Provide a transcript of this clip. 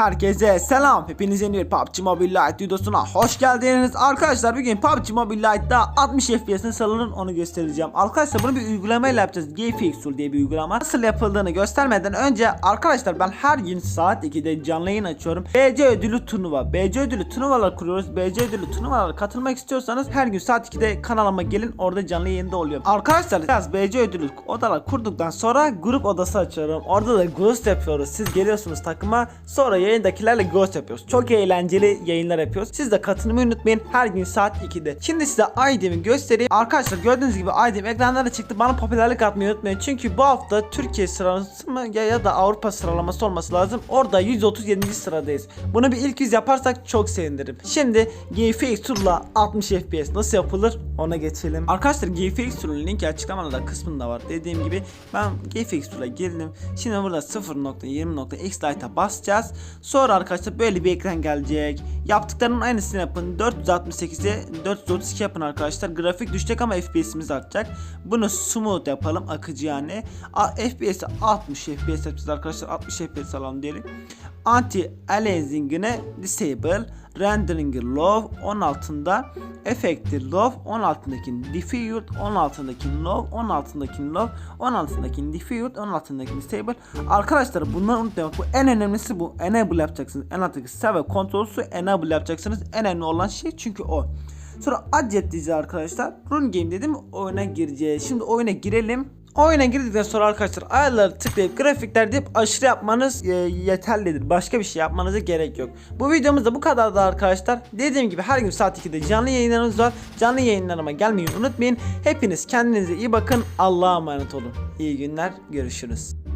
Herkese selam. Hepiniz yeni bir PUBG Mobile Lite videosuna hoş geldiniz. Arkadaşlar bugün PUBG Mobile Lite'da 60 FPS'in salının onu göstereceğim. Arkadaşlar bunu bir uygulamayla yapacağız. GFX Tool diye bir uygulama. Nasıl yapıldığını göstermeden önce arkadaşlar ben her gün saat 2'de canlı yayın açıyorum. BC ödülü turnuva. BC ödülü turnuvalar kuruyoruz. BC ödülü turnuvalara katılmak istiyorsanız her gün saat 2'de kanalıma gelin. Orada canlı yayında oluyor. Arkadaşlar biraz BC ödülü odalar kurduktan sonra grup odası açıyorum. Orada da ghost yapıyoruz. Siz geliyorsunuz takıma. Sonra yayındakilerle ghost yapıyoruz. Çok eğlenceli yayınlar yapıyoruz. Siz de katılmayı unutmayın. Her gün saat 2'de. Şimdi size ID'mi göstereyim. Arkadaşlar gördüğünüz gibi ID'm ekranlara çıktı. Bana popülerlik atmayı unutmayın. Çünkü bu hafta Türkiye sıralaması mı ya, ya da Avrupa sıralaması olması lazım. Orada 137. sıradayız. Bunu bir ilk yüz yaparsak çok sevinirim. Şimdi GFX Tool'la 60 FPS nasıl yapılır ona geçelim. Arkadaşlar GFX Tool'un linki açıklamada kısmında var. Dediğim gibi ben GFX Tool'a girdim. Şimdi burada 0.20.x Lite'a basacağız. Sonra arkadaşlar böyle bir ekran gelecek. Yaptıklarının aynısını yapın. 468'e 432 yapın arkadaşlar. Grafik düşecek ama FPS'imiz artacak. Bunu smooth yapalım. Akıcı yani. FPS'i 60 FPS yapacağız arkadaşlar. 60 FPS alalım diyelim. Anti aliasing'ine disable. Rendering'i low 10 altında. Effect'i low 10 altındakini diffuse 10 altındakini low 10 altındakini low 10 altındakini diffuse 10 altındakini disable. Arkadaşlar bunları unutmayın. Bu en önemlisi bu. Enable yapacaksınız. En alttaki save kontrolsü enable yapacaksınız. En önemli olan şey çünkü o. Sonra accept diyeceğiz arkadaşlar. Run game dedim oyuna gireceğiz. Şimdi oyuna girelim. Oyuna girdikten sonra arkadaşlar ayarları tıklayıp grafikler deyip aşırı yapmanız e, yeterlidir. Başka bir şey yapmanıza gerek yok. Bu videomuz da bu kadardı arkadaşlar. Dediğim gibi her gün saat 2'de canlı yayınlarımız var. Canlı yayınlarıma gelmeyi unutmayın. Hepiniz kendinize iyi bakın. Allah'a emanet olun. İyi günler. Görüşürüz.